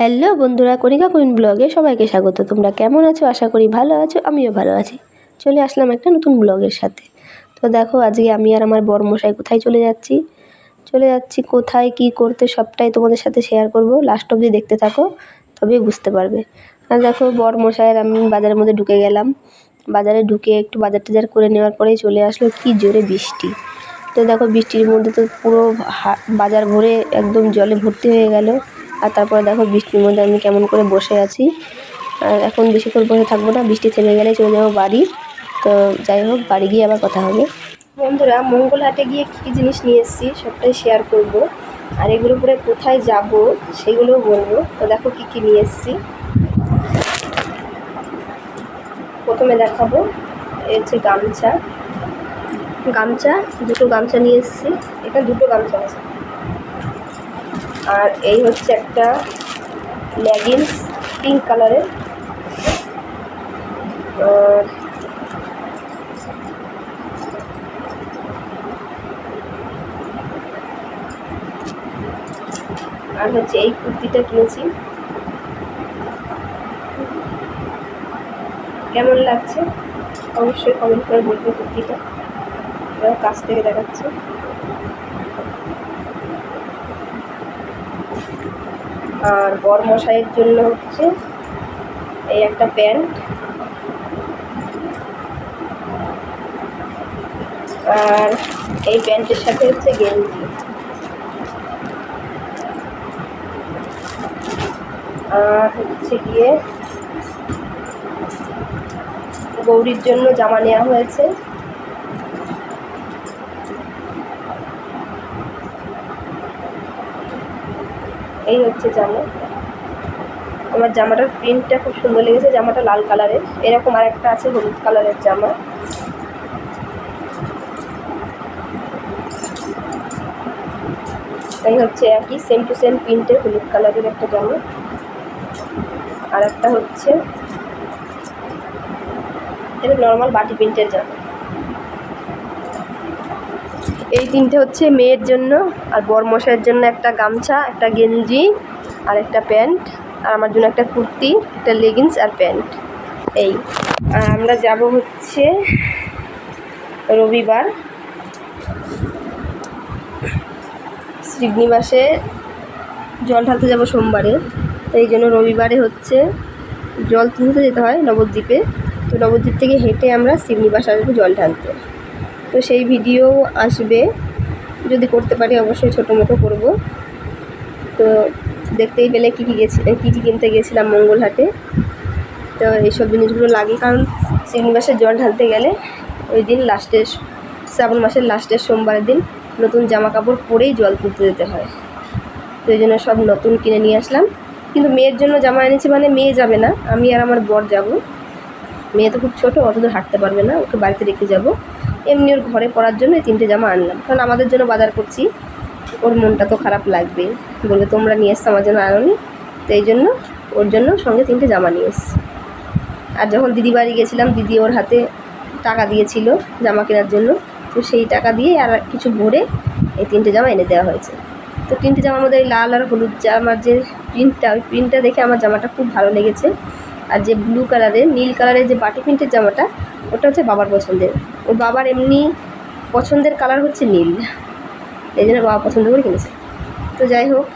Hello বন্ধুরা, কণিকা queen ব্লগে সবাইকে স্বাগত। তোমরা কেমন আছো? আশা করি ভালো আছো, আমিও ভালো আছি। চলে আসলাম একটা নতুন ব্লগের সাথে। তো দেখো, আজকে আমি আর আমার বরমশাই কোথায় চলে যাচ্ছি? চলে যাচ্ছি কোথায়, কি করতে, সবটাই তোমাদের সাথে শেয়ার করব। লাস্ট অবধি দেখতে থাকো, তবেই বুঝতে পারবে। আর দেখো, বরমশাইয়ের আমি বাজারের মধ্যে ঢুকে গেলাম। বাজারে ঢুকে একটু বাজার টাজার করে নেওয়ার পরেই চলে আসলো কি জোরে বৃষ্টি। তো দেখো, বৃষ্টির মধ্যে তো পুরো বাজার ভরে একদম জলে ভর্তি হয়ে গেল। আর তারপরে দেখো বৃষ্টির মধ্যে আমি কেমন করে বসে আছি। আর এখন বেশিক্ষণ বসে থাকব না, বৃষ্টি থেমে গেলে চলে যাব বাড়ি। তো যাই হোক, বাড়ি গিয়ে আবার কথা হবে। বন্ধুরা মঙ্গল হাটে গিয়ে কী কী জিনিস নিয়ে এসেছি সবটাই শেয়ার করব। আর এগুলো পরে কোথায় যাব সেগুলোও বলব। তো দেখো কী কী নিয়ে এসেছি। প্রথমে দেখাবো, এই হচ্ছে গামছা। গামছা, দুটো গামছা নিয়ে এসেছি। এখানে দুটো গামছা আছে। আর এই হচ্ছে একটা লেগিংস পিঙ্ক কালারের আর হচ্ছে এই কুর্তিটা কিনেছি। কেমন লাগছে? অবশ্যই কমেন্ট করে বলবে কুর্তিটা। কাছ থেকে দেখাচ্ছে। আর বরমশাইয়ের জন্য হচ্ছে এই একটা প্যান্ট। আর এই প্যান্টের সাথে হচ্ছে গেঞ্জি। আর হচ্ছে গিয়ে গৌরীর জন্য জামা নেওয়া হয়েছে। এই হচ্ছে জামা। আমার জামাটার প্রিন্টটা খুব সুন্দর লেগেছে, জামাটা লাল কালারের এরকম আর একটা আছে, হলুদ কালারের জামা। এই হচ্ছে একই সেম টু সেম প্রিন্টের হলুদ কালারের একটা জামা। আর একটা হচ্ছে, এটা নর্মাল বাটি প্রিন্টের জামা। এই তিনটে হচ্ছে মেয়ের জন্য আর বরমশাইয়ের জন্য একটা গামছা, একটা গেঞ্জি আর একটা প্যান্ট আর আমার জন্য একটা কুর্তি, একটা লেগিংস আর প্যান্ট। এই। আর আমরা যাব হচ্ছে রবিবার শ্রীনিবাসে। জল ঢালতে যাব সোমবারে। এই জন্য রবিবারে হচ্ছে জল তুলতে যেতে হয় নবদ্বীপে। তো নবদ্বীপ থেকে হেঁটে আমরা শ্রীনিবাস আসব জল ঢালতে। তো সেই ভিডিও আসবে। যদি করতে পারি অবশ্যই ছোটো মোটো করব। তো দেখতেই পেলে কী কী গেছি কী কী কিনতে গেছিলাম মঙ্গলহাটে। তো এইসব জিনিসগুলো লাগে, কারণ শ্রীনিবাসের জল ঢালতে গেলে ওই দিন লাস্টের শ্রাবণ মাসের লাস্টের সোমবারের দিন নতুন জামা কাপড় পরেই জল তুলতে যেতে হয়। তো এই জন্য সব নতুন কিনে নিয়ে আসলাম। কিন্তু মেয়ের জন্য জামা এনেছি মানে মেয়ে যাবে না। আমি আর আমার বর যাব। মেয়ে তো খুব ছোটো অত দূর হাঁটতে পারবে না, ওকে বাড়িতে রেখে যাব। এমনি ওর ঘরে পরার জন্য এই তিনটে জামা আনলাম। কারণ আমাদের জন্য বাজার করছি, ওর মনটা তো খারাপ লাগবে। বলবে, তোমরা নিয়ে এসছো আমার জন্য আনোনি। তো এই জন্য ওর জন্য সঙ্গে তিনটে জামা নিয়ে এসছি। আর যখন দিদি বাড়ি গেছিলাম, দিদি ওর হাতে টাকা দিয়েছিল জামা কেনার জন্য। তো সেই টাকা দিয়ে আর কিছু ভরে এই তিনটে জামা এনে দেওয়া হয়েছে। তো তিনটে জামার মধ্যে লাল আর হলুদ জামার যে প্রিন্টটা ওই প্রিন্টটা দেখে আমার জামাটা খুব ভালো লেগেছে। আর যে ব্লু কালারের নীল কালারের যে বাটি প্রিন্টের জামাটা, ওটা হচ্ছে বাবার পছন্দের। ওর বাবার এমনি পছন্দের কালার হচ্ছে নীল। এই জন্য বাবা পছন্দ করে কিনেছে। তো যাই হোক,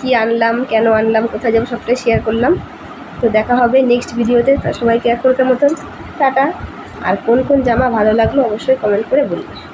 কী আনলাম, কেন আনলাম, কোথায় যাব সবটাই শেয়ার করলাম। তো দেখা হবে নেক্সট ভিডিওতে তা। সবাইকে এখনকার মতন টাটা। আর কোন কোন জামা ভালো লাগল অবশ্যই কমেন্ট করে বলবে।